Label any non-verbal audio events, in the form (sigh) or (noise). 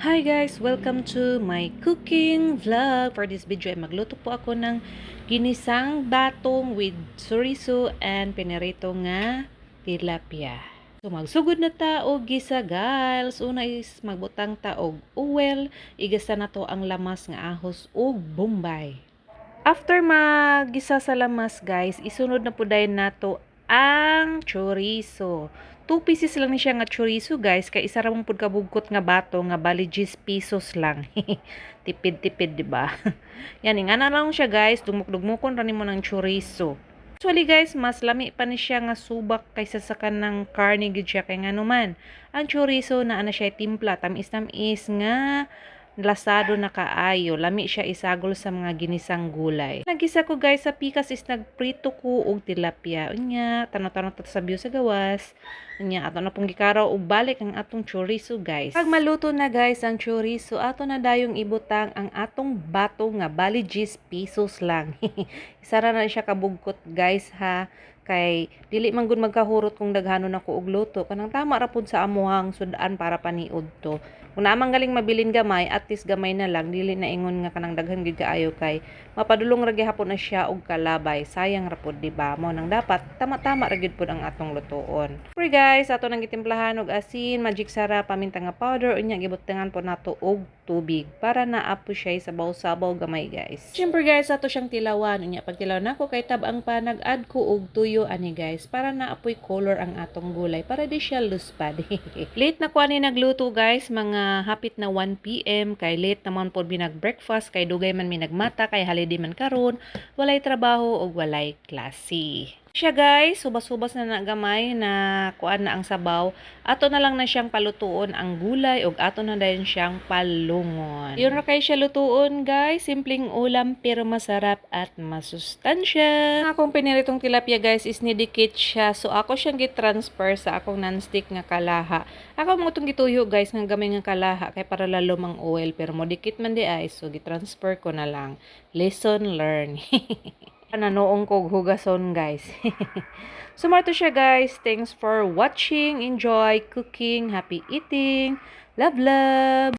Hi guys! Welcome to my cooking vlog. For this video ay magluto po ako ng ginisang batong with chorizo and pinirito nga tilapia. So magsugod na ta og gisa guys. Una is magbutang ta og oil, igasa na to ang lamas nga ahos ug bombay. After magisa sa lamas guys, isunod na po dahil nato ang chorizo. 2 pieces lang ni siya nga chorizo guys, kay isa ra man pud kabugkot nga bato nga bali 10 pesos lang. (laughs) Tipid-tipid, di ba? (laughs) Yan, ingana lang siya guys, dumuk-dumukon ra nimo ng chorizo. Actually guys, mas lami pa ni siya nga subak kaysa sa kanang karne gid siya nga naman. Ang chorizo na ana siya timpla, tamis-tamis nga lasado na kaayo. Lami siya isagol sa mga ginisang gulay. Nagisa ko guys sa pikas is nagprito ko og tilapia. Unya, tanaw-tanaw ta sa sa gawas. Unya, ato na pong gikaraw og balik ang atong chorizo guys. Pag maluto na guys ang chorizo, ato na dayong ibutang ang atong bato nga bali 10 pesos lang. (laughs) Isara na siya kabugkot guys ha kay dili man gud magkahurot kung daghanon ako og luto. Kanang tama ra pud sa amuhang sudan para paniud to. Kung naman galing mabilin gamay at least gamay na lang dili na ingon nga kanang daghan gid kaayo kay mapadulong ra gihapon na siya og kalabay. Sayang ra pud di ba? Mo nang dapat tama-tama ra gid pud ang atong lutoon. Pre guys ato nang gitimplahan og asin magic sarap paminta nga powder unya gibutangan po nato og tubig para naapo siya sa sabaw gamay guys. Siyempre guys ato siyang tilawan. Unya pag tilaw nako kay tab-ang pa nag-add ko og tuyo ani guys para naapoy color ang atong gulay para di siya luspad (laughs) late na ko ani nagluto guys mga hapit na 1 PM kay late naman pod mi nag-breakfast kay dugay man mi nagmata kay holiday man karon walay trabaho ug walay klase siya guys, subas-subas na nagamay na kuan na ang sabaw. Ato na lang na siyang palutuon ang gulay ug ato na din siyang palungon. Yun ra kay siya lutuon guys, simpleng ulam pero masarap at masustansya. Akong piniritong tilapia guys is nidikit siya. So ako siyang gitransfer sa akong non-stick nga kalaha. Ako mo itong gituyo guys ng gamay nga kalaha kay para lalo mang oil pero mo dikit man di ay so gitransfer ko na lang. Lesson learned. (laughs) nanoong kog hugason guys. (laughs) Sumarto siya guys. Thanks for watching. Enjoy cooking. Happy eating. Love love.